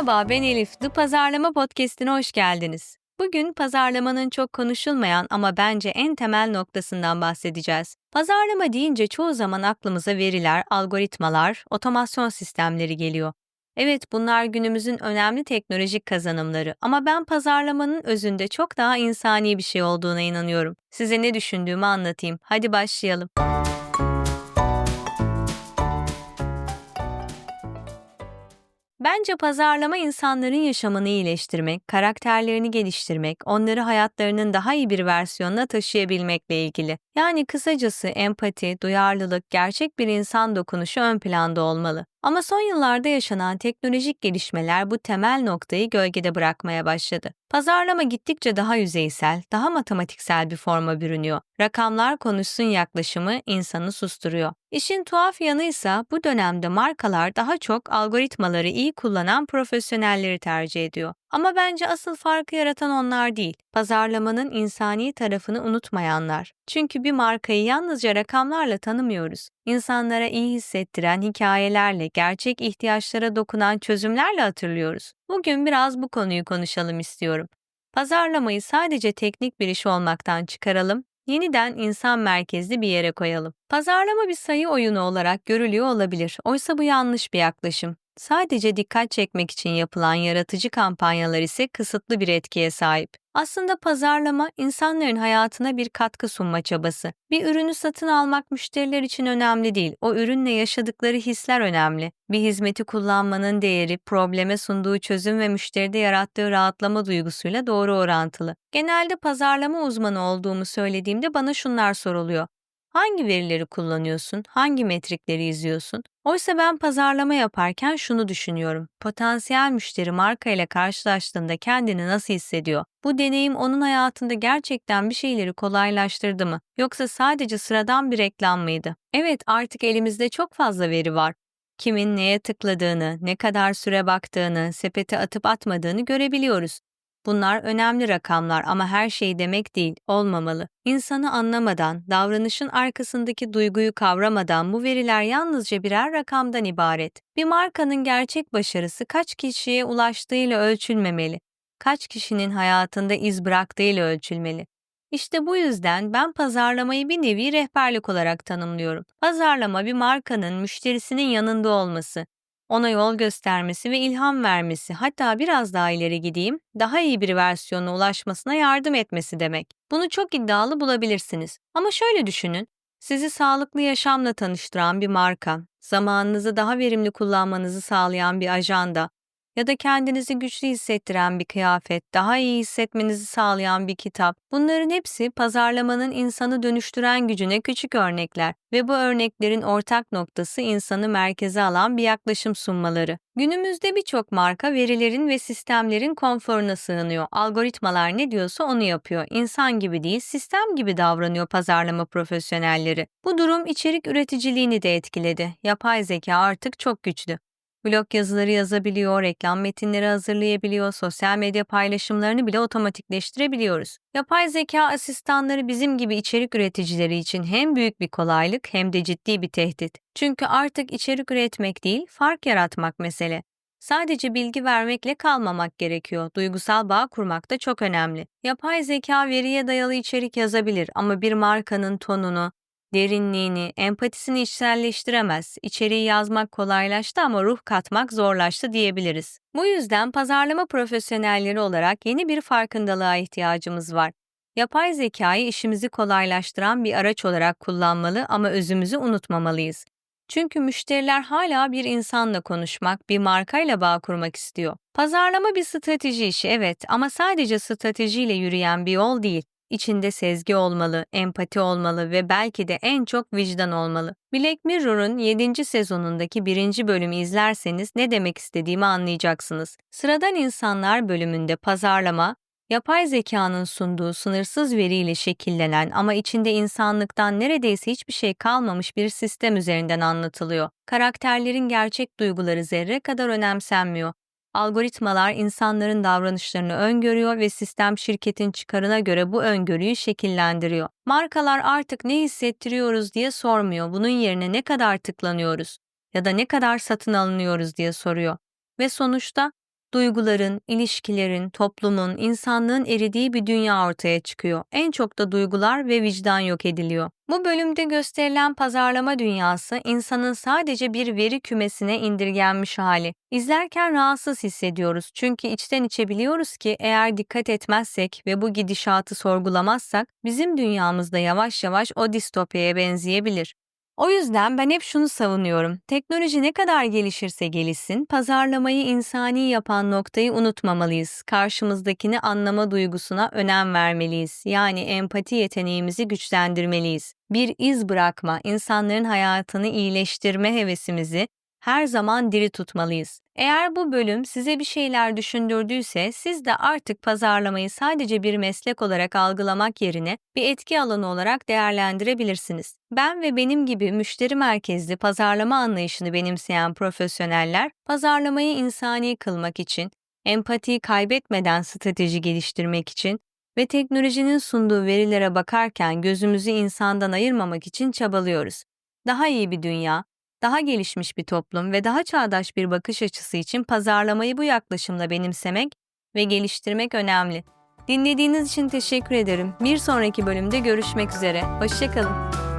Merhaba, ben Elif. The Pazarlama Podcast'ine hoş geldiniz. Bugün pazarlamanın çok konuşulmayan ama bence en temel noktasından bahsedeceğiz. Pazarlama deyince çoğu zaman aklımıza veriler, algoritmalar, otomasyon sistemleri geliyor. Evet, bunlar günümüzün önemli teknolojik kazanımları ama ben pazarlamanın özünde çok daha insani bir şey olduğuna inanıyorum. Size ne düşündüğümü anlatayım. Hadi başlayalım. Bence pazarlama insanların yaşamını iyileştirmek, karakterlerini geliştirmek, onları hayatlarının daha iyi bir versiyonuna taşıyabilmekle ilgili. Yani kısacası empati, duyarlılık, gerçek bir insan dokunuşu ön planda olmalı. Ama son yıllarda yaşanan teknolojik gelişmeler bu temel noktayı gölgede bırakmaya başladı. Pazarlama gittikçe daha yüzeysel, daha matematiksel bir forma bürünüyor. Rakamlar konuşsun yaklaşımı insanı susturuyor. İşin tuhaf yanı ise bu dönemde markalar daha çok algoritmaları iyi kullanan profesyonelleri tercih ediyor. Ama bence asıl farkı yaratan onlar değil, pazarlamanın insani tarafını unutmayanlar. Çünkü bir markayı yalnızca rakamlarla tanımıyoruz. İnsanlara iyi hissettiren hikayelerle, gerçek ihtiyaçlara dokunan çözümlerle hatırlıyoruz. Bugün biraz bu konuyu konuşalım istiyorum. Pazarlamayı sadece teknik bir iş olmaktan çıkaralım, yeniden insan merkezli bir yere koyalım. Pazarlama bir sayı oyunu olarak görülüyor olabilir. Oysa bu yanlış bir yaklaşım. Sadece dikkat çekmek için yapılan yaratıcı kampanyalar ise kısıtlı bir etkiye sahip. Aslında pazarlama insanların hayatına bir katkı sunma çabası. Bir ürünü satın almak müşteriler için önemli değil. O ürünle yaşadıkları hisler önemli. Bir hizmeti kullanmanın değeri, probleme sunduğu çözüm ve müşteride yarattığı rahatlama duygusuyla doğru orantılı. Genelde pazarlama uzmanı olduğumu söylediğimde bana şunlar soruluyor. Hangi verileri kullanıyorsun? Hangi metrikleri izliyorsun? Oysa ben pazarlama yaparken şunu düşünüyorum. Potansiyel müşteri marka ile karşılaştığında kendini nasıl hissediyor? Bu deneyim onun hayatında gerçekten bir şeyleri kolaylaştırdı mı? Yoksa sadece sıradan bir reklam mıydı? Evet, artık elimizde çok fazla veri var. Kimin neye tıkladığını, ne kadar süre baktığını, sepete atıp atmadığını görebiliyoruz. Bunlar önemli rakamlar ama her şey demek değil, olmamalı. İnsanı anlamadan, davranışın arkasındaki duyguyu kavramadan bu veriler yalnızca birer rakamdan ibaret. Bir markanın gerçek başarısı kaç kişiye ulaştığıyla ölçülmemeli. Kaç kişinin hayatında iz bıraktığıyla ölçülmeli. İşte bu yüzden ben pazarlamayı bir nevi rehberlik olarak tanımlıyorum. Pazarlama bir markanın müşterisinin yanında olması, ona yol göstermesi ve ilham vermesi, hatta biraz daha ileri gideyim, daha iyi bir versiyona ulaşmasına yardım etmesi demek. Bunu çok iddialı bulabilirsiniz. Ama şöyle düşünün, sizi sağlıklı yaşamla tanıştıran bir marka, zamanınızı daha verimli kullanmanızı sağlayan bir ajanda, ya da kendinizi güçlü hissettiren bir kıyafet, daha iyi hissetmenizi sağlayan bir kitap. Bunların hepsi pazarlamanın insanı dönüştüren gücüne küçük örnekler ve bu örneklerin ortak noktası insanı merkeze alan bir yaklaşım sunmaları. Günümüzde birçok marka verilerin ve sistemlerin konforuna sığınıyor. Algoritmalar ne diyorsa onu yapıyor. İnsan gibi değil, sistem gibi davranıyor pazarlama profesyonelleri. Bu durum içerik üreticiliğini de etkiledi. Yapay zeka artık çok güçlü. Blog yazıları yazabiliyor, reklam metinleri hazırlayabiliyor, sosyal medya paylaşımlarını bile otomatikleştirebiliyoruz. Yapay zeka asistanları bizim gibi içerik üreticileri için hem büyük bir kolaylık hem de ciddi bir tehdit. Çünkü artık içerik üretmek değil, fark yaratmak mesele. Sadece bilgi vermekle kalmamak gerekiyor. Duygusal bağ kurmak da çok önemli. Yapay zeka veriye dayalı içerik yazabilir ama bir markanın tonunu, derinliğini, empatisini içselleştiremez. İçeriği yazmak kolaylaştı ama ruh katmak zorlaştı diyebiliriz. Bu yüzden pazarlama profesyonelleri olarak yeni bir farkındalığa ihtiyacımız var. Yapay zekayı işimizi kolaylaştıran bir araç olarak kullanmalı ama özümüzü unutmamalıyız. Çünkü müşteriler hala bir insanla konuşmak, bir markayla bağ kurmak istiyor. Pazarlama bir strateji işi evet ama sadece stratejiyle yürüyen bir yol değil. İçinde sezgi olmalı, empati olmalı ve belki de en çok vicdan olmalı. Black Mirror'ın 7. sezonundaki birinci bölümü izlerseniz ne demek istediğimi anlayacaksınız. Sıradan insanlar bölümünde pazarlama, yapay zekanın sunduğu sınırsız veriyle şekillenen ama içinde insanlıktan neredeyse hiçbir şey kalmamış bir sistem üzerinden anlatılıyor. Karakterlerin gerçek duyguları zerre kadar önemsenmiyor Algoritmalar insanların davranışlarını öngörüyor ve sistem şirketin çıkarına göre bu öngörüyü şekillendiriyor. Markalar artık ne hissettiriyoruz diye sormuyor. Bunun yerine ne kadar tıklanıyoruz ya da ne kadar satın alınıyoruz diye soruyor. Ve sonuçta Duyguların, ilişkilerin, toplumun, insanlığın eridiği bir dünya ortaya çıkıyor. En çok da duygular ve vicdan yok ediliyor. Bu bölümde gösterilen pazarlama dünyası insanın sadece bir veri kümesine indirgenmiş hali. İzlerken rahatsız hissediyoruz çünkü içten içe biliyoruz ki eğer dikkat etmezsek ve bu gidişatı sorgulamazsak bizim dünyamızda yavaş yavaş o distopyaya benzeyebilir. O yüzden ben hep şunu savunuyorum. Teknoloji ne kadar gelişirse gelişsin, pazarlamayı insani yapan noktayı unutmamalıyız. Karşımızdakini anlama duygusuna önem vermeliyiz. Yani empati yeteneğimizi güçlendirmeliyiz. Bir iz bırakma, insanların hayatını iyileştirme hevesimizi her zaman diri tutmalıyız. Eğer bu bölüm size bir şeyler düşündürdüyse siz de artık pazarlamayı sadece bir meslek olarak algılamak yerine bir etki alanı olarak değerlendirebilirsiniz. Ben ve benim gibi müşteri merkezli pazarlama anlayışını benimseyen profesyoneller pazarlamayı insani kılmak için, empatiyi kaybetmeden strateji geliştirmek için ve teknolojinin sunduğu verilere bakarken gözümüzü insandan ayırmamak için çabalıyoruz. Daha iyi bir dünya, daha gelişmiş bir toplum ve daha çağdaş bir bakış açısı için pazarlamayı bu yaklaşımla benimsemek ve geliştirmek önemli. Dinlediğiniz için teşekkür ederim. Bir sonraki bölümde görüşmek üzere. Hoşçakalın.